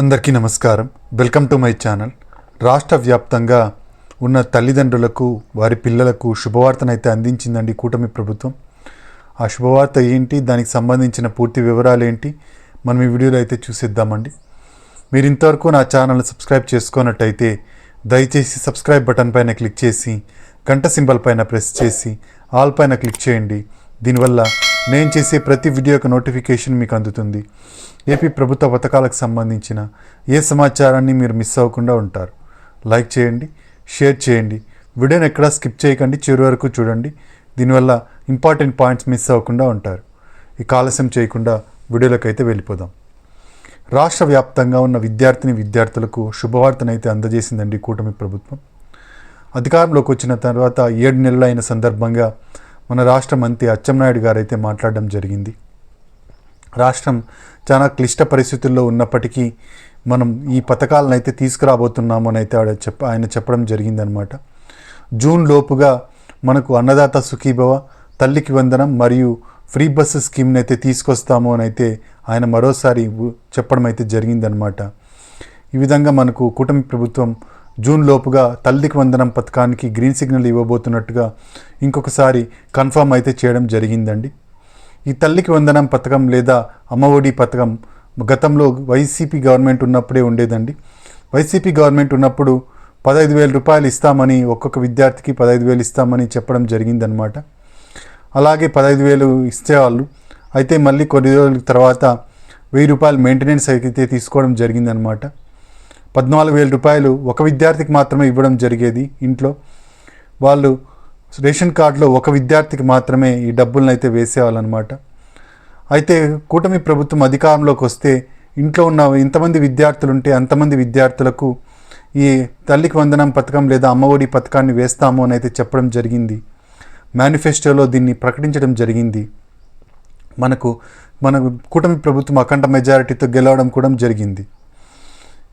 అందరికీ నమస్కారం. Welcome to my channel. రాష్ట్ర వ్యాప్తంగా ఉన్న తల్లిదండ్రులకు వారి పిల్లలకు శుభవార్తనైతే అందించిందండి కూటమి ప్రభుత్వం. ఆ శుభవార్త ఏంటి? దానికి సంబంధించిన పూర్తి వివరాలు ఏంటి? మనం ఈ వీడియోలో అయితే చూసేద్దామండి. మీరు ఇంతవరకు నా ఛానల్ సబ్స్క్రైబ్ చేసుకున్నట్టయితే దయచేసి సబ్స్క్రైబ్ బటన్ పైన క్లిక్ చేసి గంట సింబల్ పైన ప్రెస్ చేసి ఆల్ పైన క్లిక్ చేయండి. దీనివల్ల నేను చేసే ప్రతి వీడియో యొక్క నోటిఫికేషన్ మీకు అందుతుంది. ఏపీ ప్రభుత్వ పథకాలకు సంబంధించిన ఏ సమాచారాన్ని మీరు మిస్ అవ్వకుండా ఉంటారు. లైక్ చేయండి షేర్ చేయండి. వీడియోని ఎక్కడా స్కిప్ చేయకండి చివరి వరకు చూడండి. దీనివల్ల ఇంపార్టెంట్ పాయింట్స్ మిస్ అవ్వకుండా ఉంటారు. ఈ కాలస్యం చేయకుండా వీడియోలోకి అయితే వెళ్ళిపోదాం. రాష్ట్ర వ్యాప్తంగా ఉన్న విద్యార్థిని విద్యార్థులకు శుభవార్తనైతే అందజేసిందండి కూటమి ప్రభుత్వం. అధికారంలోకి వచ్చిన తర్వాత ఏడు నెలలు అయిన సందర్భంగా మన రాష్ట్ర మంత్రి అచ్చెన్నాయుడు గారు అయితే మాట్లాడడం జరిగింది. రాష్ట్రం చాలా క్లిష్ట పరిస్థితుల్లో ఉన్నప్పటికీ మనం ఈ పథకాలను అయితే తీసుకురాబోతున్నాము అని అయితే ఆడ చెప్ప ఆయన చెప్పడం జరిగిందనమాట జూన్ లోపుగా మనకు అన్నదాత సుఖీభవ తల్లికి వందనం మరియు ఫ్రీ బస్సు స్కీమ్ని అయితే తీసుకొస్తాము అని అయితే ఆయన మరోసారి చెప్పడం అయితే జరిగిందనమాట ఈ విధంగా మనకు కూటమి ప్రభుత్వం జూన్ లోపుగా తల్లికి వందనం పథకానికి గ్రీన్ సిగ్నల్ ఇవ్వబోతున్నట్టుగా ఇంకొకసారి కన్ఫర్మ్ అయితే చేయడం జరిగిందండి. ఈ తల్లికి వందనం పథకం లేదా అమ్మఒడి పథకం గతంలో వైసీపీ గవర్నమెంట్ ఉన్నప్పుడే ఉండేదండి. వైసీపీ గవర్నమెంట్ ఉన్నప్పుడు పదహైదు వేల రూపాయలు ఇస్తామని ఒక్కొక్క విద్యార్థికి పదహైదు వేలు ఇస్తామని చెప్పడం జరిగిందనమాట అలాగే పదహైదు వేలు ఇచ్చేవాళ్ళు. అయితే మళ్ళీ కొన్ని రోజుల తర్వాత వెయ్యి రూపాయలు మెయింటెనెన్స్ అయితే తీసుకోవడం జరిగిందనమాట పద్నాలుగు వేల రూపాయలు ఒక విద్యార్థికి మాత్రమే ఇవ్వడం జరిగేది ఇంట్లో. వాళ్ళు రేషన్ కార్డులో ఒక విద్యార్థికి మాత్రమే ఈ డబ్బులను అయితే వేసేవాళ్ళనమాట. అయితే కూటమి ప్రభుత్వం అధికారంలోకి వస్తే ఇంట్లో ఉన్న ఇంతమంది విద్యార్థులు ఉంటే అంతమంది విద్యార్థులకు ఈ తల్లికి వందనం పథకం లేదా అమ్మఒడి పథకాన్ని వేస్తాము అని అయితే చెప్పడం జరిగింది. మేనిఫెస్టోలో దీన్ని ప్రకటించడం జరిగింది. మనకు మన కూటమి ప్రభుత్వం అఖండ మెజారిటీతో గెలవడం కూడా జరిగింది.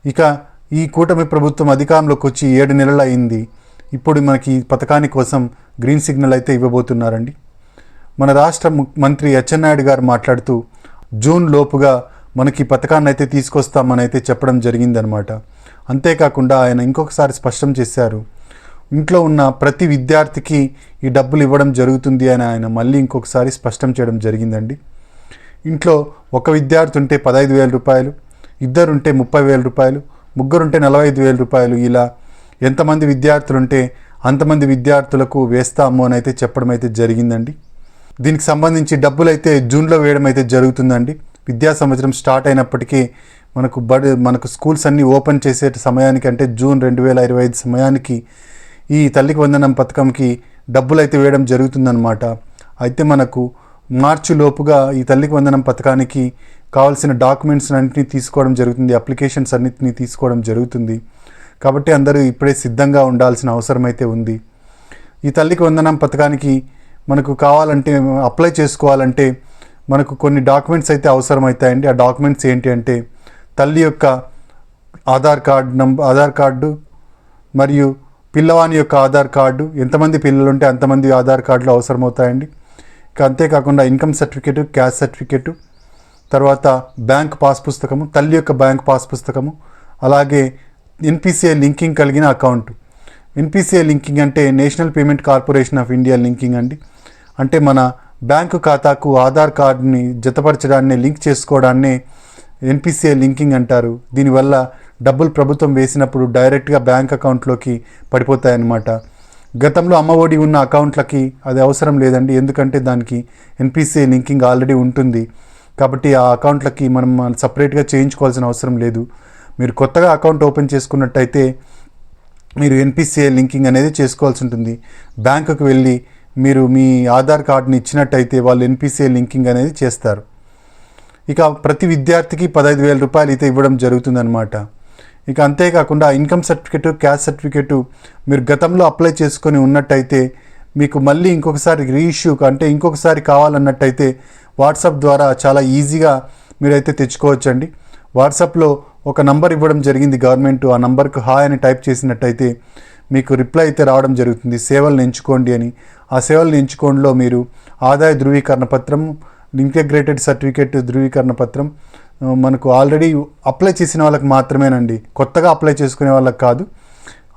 ఇక ఈ కూటమి ప్రభుత్వం అధికారంలోకి వచ్చి ఏడు నెలలు అయింది ఇప్పుడు మనకి ఈ పథకాని కోసం గ్రీన్ సిగ్నల్ అయితే ఇవ్వబోతున్నారండి. మన రాష్ట్ర మంత్రి అచ్చెన్నాయుడు గారు మాట్లాడుతూ జూన్ లోపుగా మనకి పథకాన్ని అయితే తీసుకొస్తామని అయితే చెప్పడం జరిగిందనమాట. అంతేకాకుండా ఆయన ఇంకొకసారి స్పష్టం చేశారు. ఇంట్లో ఉన్న ప్రతి విద్యార్థికి ఈ డబ్బులు ఇవ్వడం జరుగుతుంది అని ఆయన మళ్ళీ ఇంకొకసారి స్పష్టం చేయడం జరిగిందండి. ఇంట్లో ఒక విద్యార్థి ఉంటే పదహైదు వేల రూపాయలు ఇద్దరుంటే ముప్పై వేల రూపాయలు ముగ్గురుంటే నలభై ఐదు వేల రూపాయలు ఇలా ఎంతమంది విద్యార్థులుంటే అంతమంది విద్యార్థులకు వేస్తాము అని అయితే చెప్పడం అయితే జరిగిందండి. దీనికి సంబంధించి డబ్బులు అయితే జూన్లో వేయడం అయితే జరుగుతుందండి. విద్యా సంవత్సరం స్టార్ట్ అయినప్పటికీ మనకు బడ్ మనకు స్కూల్స్ అన్నీ ఓపెన్ చేసే సమయానికి అంటే జూన్ రెండు వేల ఇరవై ఐదు సమయానికి ఈ తల్లికి వందనం పథకంకి డబ్బులు అయితే వేయడం జరుగుతుందన్నమాట. అయితే మనకు మార్చి లోపుగా ఈ తల్లికి వందనం పథకానికి కావాల్సిన డాక్యుమెంట్స్ అన్నింటినీ తీసుకోవడం జరుగుతుంది అప్లికేషన్స్ అన్నింటినీ తీసుకోవడం జరుగుతుంది. కాబట్టి అందరూ ఇప్పుడే సిద్ధంగా ఉండాల్సిన అవసరం అయితే ఉంది. ఈ తల్లికి వందనం పథకానికి మనకు కావాలంటే అప్లై చేసుకోవాలంటే మనకు కొన్ని డాక్యుమెంట్స్ అయితే అవసరమవుతాయండి ఆ డాక్యుమెంట్స్ ఏంటి అంటే తల్లి యొక్క Aadhaar card number Aadhaar card మరియు పిల్లవాని యొక్క ఆధార్ కార్డు. ఎంతమంది పిల్లలు ఉంటే అంతమంది ఆధార్ కార్డులు అవసరమవుతాయండి. ఇక అంతేకాకుండా ఇన్కమ్ సర్టిఫికేటు క్యాష్ సర్టిఫికేటు తర్వాత బ్యాంక్ పాస్ పుస్తకము తల్లి యొక్క బ్యాంక్ పాస్ పుస్తకము అలాగే ఎన్పిసిఐ లింకింగ్ కలిగిన అకౌంట్ ఎన్పిసిఐ లింకింగ్ అంటే national payment corporation of India linking అండి. అంటే మన బ్యాంకు ఖాతాకు ఆధార్ కార్డుని జతపరచడాన్ని లింక్ చేసుకోవడాన్ని ఎన్పిసిఐ లింకింగ్ అంటారు. దీనివల్ల డబ్బులు ప్రభుత్వం వేసినప్పుడు డైరెక్ట్గా బ్యాంక్ అకౌంట్లోకి పడిపోతాయన్నమాట. గతంలో అమ్మఒడి ఉన్న అకౌంట్లకి అది అవసరం లేదండి. ఎందుకంటే దానికి ఎన్పిసిఐ లింకింగ్ ఆల్రెడీ ఉంటుంది. కాబట్టి ఆ అకౌంట్లకి మనం సపరేట్గా చేయించుకోవాల్సిన అవసరం లేదు. మీరు కొత్తగా అకౌంట్ ఓపెన్ చేసుకున్నట్టయితే మీరు ఎన్పిసిఐ లింకింగ్ అనేది చేసుకోవాల్సి ఉంటుంది. బ్యాంకుకు వెళ్ళి మీరు మీ ఆధార్ కార్డుని ఇచ్చినట్టయితే వాళ్ళు ఎన్పిసిఐ లింకింగ్ అనేది చేస్తారు. ఇక ప్రతి విద్యార్థికి పదహైదు వేల రూపాయలు అయితే ఇవ్వడం జరుగుతుందన్నమాట. ఇక అంతేకాకుండా ఇన్కమ్ సర్టిఫికెట్ క్యాష్ సర్టిఫికెట్ మీరు గతంలో అప్లై చేసుకొని ఉన్నట్టయితే మీకు మళ్ళీ ఇంకొకసారి రీఇష్యూ అంటే ఇంకొకసారి కావాలన్నట్టయితే వాట్సాప్ ద్వారా చాలా ఈజీగా మీరైతే తెచ్చుకోవచ్చండి. వాట్సాప్లో ఒక నంబర్ ఇవ్వడం జరిగింది గవర్నమెంట్ ఆ నంబర్కు హాయ్ అని టైప్ చేసినట్టయితే మీకు రిప్లై అయితే రావడం జరుగుతుంది. సేవలను ఎంచుకోండి అని. ఆ సేవలను ఎంచుకోండిలో మీరు ఆదాయ ధృవీకరణ పత్రం ఇంటిగ్రేటెడ్ సర్టిఫికేట్ ధృవీకరణ పత్రం మనకు ఆల్రెడీ అప్లై చేసిన వాళ్ళకి మాత్రమేనండి. కొత్తగా అప్లై చేసుకునే వాళ్ళకి కాదు.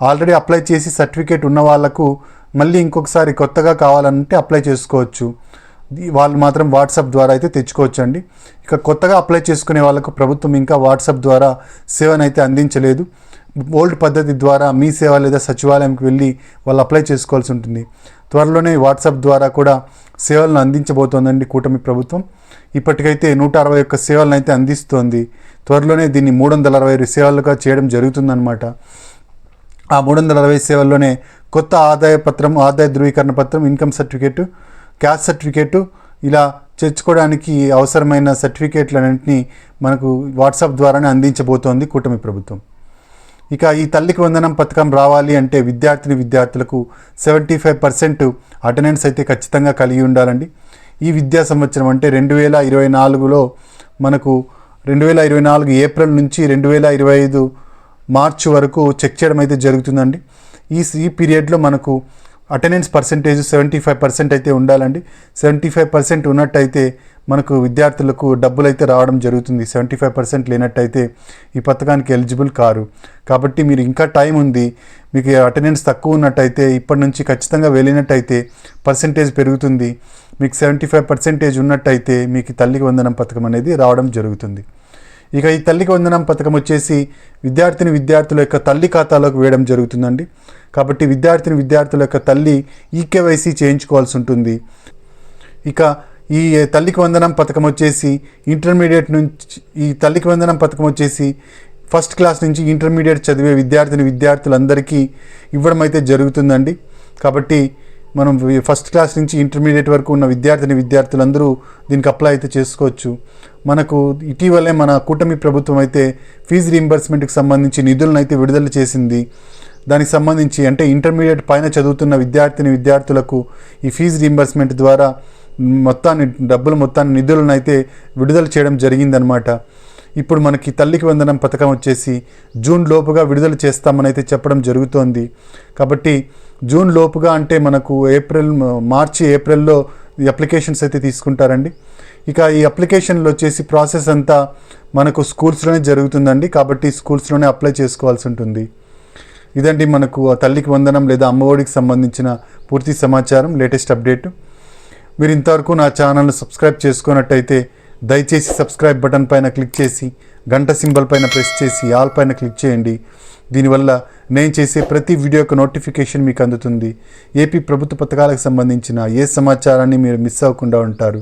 ఆల్రెడీ అప్లై చేసి సర్టిఫికేట్ ఉన్న వాళ్ళకు మళ్ళీ ఇంకొకసారి కొత్తగా కావాలంటే అప్లై చేసుకోవచ్చు. వాళ్ళు మాత్రం వాట్సాప్ ద్వారా అయితే తెచ్చుకోవచ్చు అండి ఇక కొత్తగా అప్లై చేసుకునే వాళ్ళకు ప్రభుత్వం ఇంకా వాట్సాప్ ద్వారా సేవను అయితే అందించలేదు. ఓల్డ్ పద్ధతి ద్వారా మీ సేవ లేదా సచివాలయంకి వెళ్ళి వాళ్ళు అప్లై చేసుకోవాల్సి ఉంటుంది. త్వరలోనే వాట్సాప్ ద్వారా కూడా సేవలను అందించబోతోందండి కూటమి ప్రభుత్వం. ఇప్పటికైతే నూట అరవై ఒక్క సేవలను అయితే అందిస్తోంది. త్వరలోనే దీన్ని మూడు వందల అరవై సేవలుగా చేయడం జరుగుతుందన్నమాట. ఆ మూడు వందల అరవై సేవల్లోనే కొత్త ఆదాయ పత్రం ఆదాయ ధృవీకరణ పత్రం ఇన్కమ్ సర్టిఫికేట్ క్యాస్ట్ సర్టిఫికేట్ ఇలా చేర్చుకోవడానికి అవసరమైన సర్టిఫికేట్లన్నింటినీ మనకు వాట్సాప్ ద్వారానే అందించబోతోంది కూటమి ప్రభుత్వం. ఇక ఈ తల్లికి వందనం పథకం రావాలి అంటే విద్యార్థిని విద్యార్థులకు సెవెంటీ ఫైవ్ పర్సెంట్ అటెండెన్స్ అయితే ఖచ్చితంగా కలిగి ఉండాలండి. ఈ విద్యా సంవత్సరం అంటే రెండు వేల ఇరవై నాలుగులో మనకు రెండు వేల ఇరవై నాలుగు ఏప్రిల్ నుంచి రెండు వేల ఇరవై ఐదు మార్చి వరకు చెక్ చేయడం అయితే జరుగుతుందండి. ఈ ఈ పీరియడ్లో మనకు attendance percentage seventy five percent అయితే ఉండాలండి. సెవెంటీ ఫైవ్ పర్సెంట్ ఉన్నట్టయితే మనకు విద్యార్థులకు డబ్బులు అయితే రావడం జరుగుతుంది. సెవెంటీ ఫైవ్ పర్సెంట్ లేనట్టయితే ఈ పథకానికి ఎలిజిబుల్ కారు. కాబట్టి మీరు ఇంకా టైం ఉంది. మీకు అటెండెన్స్ తక్కువ ఉన్నట్టయితే ఇప్పటి నుంచి ఖచ్చితంగా వెళ్ళినట్టయితే పర్సెంటేజ్ పెరుగుతుంది. మీకు సెవెంటీ ఫైవ్ పర్సెంటేజ్ ఉన్నట్టయితే మీకు తల్లికి వందనం పథకం అనేది రావడం జరుగుతుంది. ఇక ఈ తల్లికి వందనం పథకం వచ్చేసి విద్యార్థిని విద్యార్థుల యొక్క తల్లి ఖాతాలోకి వేయడం జరుగుతుందండి. కాబట్టి విద్యార్థిని విద్యార్థుల యొక్క తల్లి ఈకేవైసీ చేయించుకోవాల్సి ఉంటుంది. ఇక ఈ తల్లికి వందనం పథకం వచ్చేసి ఇంటర్మీడియట్ నుంచి ఈ తల్లికి వందనం పథకం వచ్చేసి ఫస్ట్ క్లాస్ నుంచి ఇంటర్మీడియట్ చదివే విద్యార్థిని విద్యార్థులందరికీ ఇవ్వడం అయితే జరుగుతుందండి. కాబట్టి మనం ఫస్ట్ క్లాస్ నుంచి ఇంటర్మీడియట్ వరకు ఉన్న విద్యార్థిని విద్యార్థులందరూ దీనికి అప్లై అయితే చేసుకోవచ్చు. మనకు ఇటీవలే మన కూటమి ప్రభుత్వం అయితే ఫీజు రీంబర్స్మెంట్కి సంబంధించి నిధులను అయితే విడుదల చేసింది. దానికి సంబంధించి అంటే ఇంటర్మీడియట్ పైన చదువుతున్న విద్యార్థిని విద్యార్థులకు ఈ ఫీజు రీంబర్స్మెంట్ ద్వారా మొత్తాన్ని డబ్బులు మొత్తాన్ని నిధులను అయితే విడుదల చేయడం జరిగిందనమాట ఇప్పుడు మనకి తల్లికి వందనం పథకం వచ్చేసి జూన్ లోపుగా విడుదల చేస్తామని అయితే చెప్పడం జరుగుతోంది. కాబట్టి జూన్ లోపుగా అంటే మనకు ఏప్రిల్ మార్చి ఏప్రిల్లో ఈ అప్లికేషన్స్ అయితే తీసుకుంటారండి. ఇక ఈ అప్లికేషన్లు వచ్చేసి ప్రాసెస్ అంతా మనకు స్కూల్స్లోనే జరుగుతుందండి. కాబట్టి స్కూల్స్లోనే అప్లై చేసుకోవాల్సి ఉంటుంది. ఇదండి మనకు ఆ తల్లికి వందనం లేదా అమ్మఒడికి సంబంధించిన పూర్తి సమాచారం లేటెస్ట్ అప్డేట్. మీరు ఇంతవరకు నా ఛానల్ను సబ్స్క్రైబ్ చేసుకున్నట్టయితే దయచేసి సబ్స్క్రైబ్ బటన్ పైన క్లిక్ చేసి గంట సింబల్ పైన ప్రెస్ చేసి ఆల్ పైన క్లిక్ చేయండి. దీనివల్ల నేను చేసే ప్రతి వీడియో యొక్క నోటిఫికేషన్ మీకు అందుతుంది. ఏపీ ప్రభుత్వ పథకాలకు సంబంధించిన ఏ సమాచారాన్ని మీరు మిస్ అవ్వకుండా ఉంటారు?